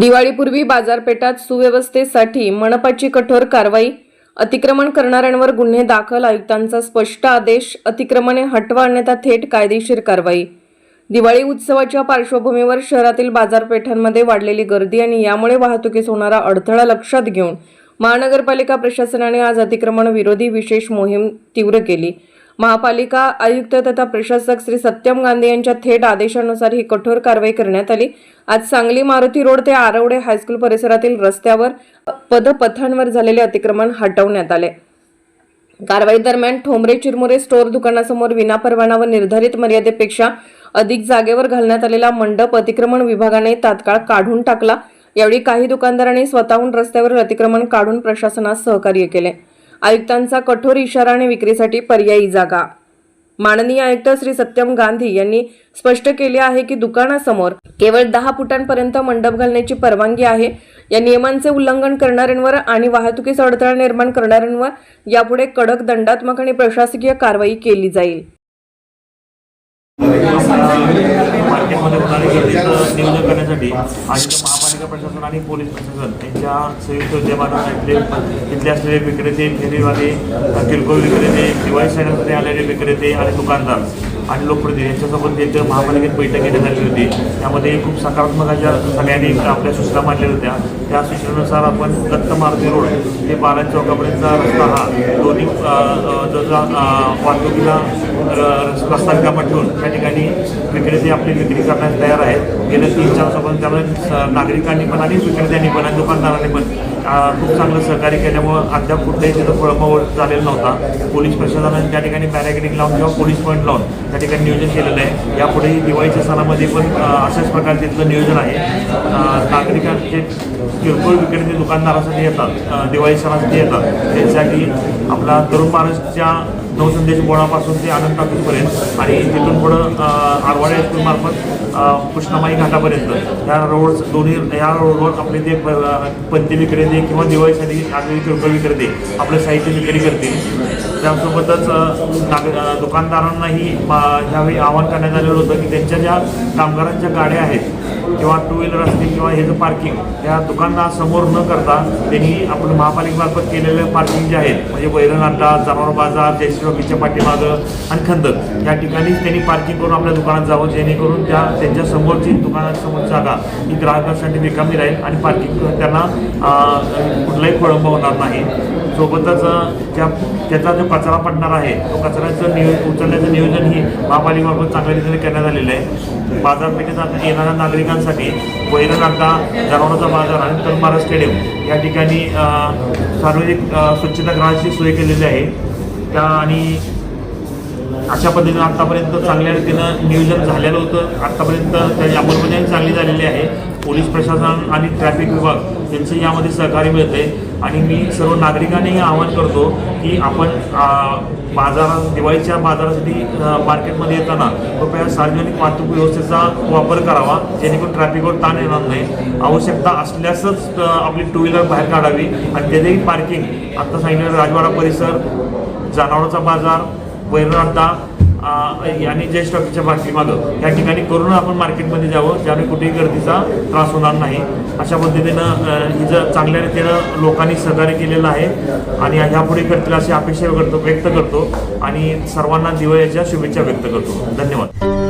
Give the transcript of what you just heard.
दिवाळीपूर्वी बाजारपेठात सुव्यवस्थेसाठी मनपाची कठोर कारवाई अतिक्रमण करणाऱ्यांवर गुन्हे दाखल आयुक्तांचा स्पष्ट आदेश अतिक्रमणे हटवा अन्यथा थेट कायदेशीर कारवाई. दिवाळी उत्सवाच्या पार्श्वभूमीवर शहरातील बाजारपेठांमध्ये वाढलेली गर्दी आणि यामुळे वाहतुकीस होणारा अडथळा लक्षात घेऊन महानगरपालिका प्रशासनाने आज अतिक्रमण विरोधी विशेष मोहीम तीव्र केली. महापालिका आयुक्त तथा प्रशासक श्री सत्यम गांधी यांच्या थेट आदेशानुसार ही कठोर कारवाई करण्यात आली. आज सांगली मारुती रोड ते आरवडे हायस्कूल परिसरातील रस्त्यावर पदपथांवर झालेले अतिक्रमण हटवण्यात आले. कारवाई दरम्यान ठोंबरे चिरमुरे स्टोअर दुकानासमोर विनापरवाना व निर्धारित मर्यादेपेक्षा अधिक जागेवर घालण्यात आलेला मंडप अतिक्रमण विभागाने तात्काळ काढून टाकला. यावेळी काही दुकानदारांनी स्वतःहून रस्त्यावर अतिक्रमण काढून प्रशासनास सहकार्य केले. आयुक्तांचा कठोर इशारा आणि विक्रीसाठी पर्यायी जागा. माननीय आयुक्त श्री सत्यम गांधी यांनी स्पष्ट केले आहे की दुकानासमोर केवळ दहा फुटांपर्यंत मंडप घालण्याची परवानगी आहे. या नियमांचे उल्लंघन करणाऱ्यांवर आणि वाहतुकीस अडथळा निर्माण करणाऱ्यांवर यापुढे कडक दंडात्मक आणि प्रशासकीय कारवाई केली जाईल. मार्केटमध्ये होणारी गर्दीचं नियोजन करण्यासाठी आणि महापालिका प्रशासन आणि पोलीस प्रशासन यांच्या संयुक्त उद्यमानं इथले इथले असलेले विक्रेते फेरीवाले किरकोळ विक्रेते दिवाळी सणासाठी आलेले विक्रेते आणि दुकानदार आणि लोकप्रतिनिधी यांच्यासोबत एक महापालिकेत बैठक घेण्यात आली होती. त्यामध्ये खूप सकारात्मक अशा सगळ्यांनी आपल्या सूचना मांडल्या होत्या. त्या सूचनेनुसार आपण दत्तमारुती रोड ते बालाजी चौकापर्यंतचा रस्ता हा दोन्ही जसा वाहतुकीला रस्ता रिकामा ठेवून त्या ठिकाणी विक्रेते आपली विक्री करण्यास तयार आहेत. गेल्या तीन चार वर्षापासून त्यामुळे नागरिकांनी पण आणि विक्रेत्यांनी पण आणि दुकानदारांनी पण खूप चांगलं सहकार्य केल्यामुळं अद्याप कुठेही तिथं खोळंबा झालेला नव्हता. पोलीस प्रशासनाने त्या ठिकाणी बॅरिकेडिंग लावून किंवा पोलीस पॉईंट लावून त्या ठिकाणी नियोजन केलेलं आहे. यापुढेही दिवाळीच्या सणामध्ये पण अशाच प्रकारचे तिथलं नियोजन आहे. नागरिकांचे किरकोळ विक्रेते दुकानदारासाठी येतात दिवाळी सणासाठी येतात. त्यांच्यासाठी आपला तरुण महाराजच्या नवसंदेश बोळापासून ते आनंद टाकीपर्यंत आणि तिथून पुढं आरवाडे हायस्कूलमार्फत कृष्णामाई घाटापर्यंत. ह्या रोड दोन्ही ह्या रोडवर आपले ते प- विक्रेते किंवा दिवाळीसाठी आगळी किरकोळ विक्रेते आपलं साहित्य विक्री करतील. त्यासोबतच नाग दुकानदारांनाही मा- ह्यावेळी आवाहन करण्यात आलेलं होतं की त्यांच्या ज्या कामगारांच्या गाड्या आहेत किंवा टू व्हीलर असतील किंवा हे जे पार्किंग या दुकानासमोर न करता त्यांनी आपण महापालिकेमार्फत केलेले पार्किंग जे आहेत म्हणजे वैरण अड्डा जनावर बाजार जयश्रीच्या पाठीमागं आणि खंदक या ठिकाणीच त्यांनी पार्किंग करून आपल्या दुकानात जावं जेणेकरून त्या त्यांच्या समोरची दुकानासमोर जागा ही ग्राहकांसाठी रिकामी राहील आणि पार्किंग त्यांना कुठलाही खोळंब होणार नाही. सोबतच त्या त्याचा जो कचरा पडणार आहे तो कचऱ्याचं नियो उचलण्याचं नियोजन ही महापालिकेमार्फत चांगल्या रीतीने करण्यात आलेलं आहे. बाजारपेठेत आता येणाऱ्या नागरिकांसाठी वैरण आता जनावरांचा बाजार आणि तरमारा स्टेडियम या ठिकाणी सार्वजनिक अ, स्वच्छतागृहाची सोय केलेली आहे. त्या आणि अशा पद्धतीनं आत्तापर्यंत चांगल्या रीतीनं नियोजन झालेलं होतं. आत्तापर्यंत त्याची अंमलबजावणी चांगली झालेली आहे. पोलीस प्रशासन आणि ट्रॅफिक विभाग यांचं यामध्ये सहकार्य मिळते आणि मी सर्व नागरिकांनी आवाहन करतो की आपण बाजारात दिवाळीच्या बाजारासाठी मार्केटमध्ये येताना कृपया सार्वजनिक वाहतूक व्यवस्थेचा वापर करावा जेणेकरून ट्रॅफिकवर ताण येणार नाही. आवश्यकता असल्यासच आपली टू व्हीलर बाहेर काढावी. आणि त्याचेही पार्किंग आत्ता सांगितलं राजवाडा परिसर जनावरांचा बाजार वैरण आणि ज्येष्ठ स्टॉकीच्या पाठीमागं या ठिकाणी करून आपण मार्केटमध्ये जावं ज्यामुळे कुठेही गर्दीचा त्रास होणार नाही. अशा पद्धतीनं ही जर चांगल्या रीतीनं लोकांनी सहकार्य केलेलं आहे आणि ह्यापुढे करतील अशी अपेक्षा करतो व्यक्त करतो आणि सर्वांना दिवाळीच्या शुभेच्छा व्यक्त करतो. धन्यवाद.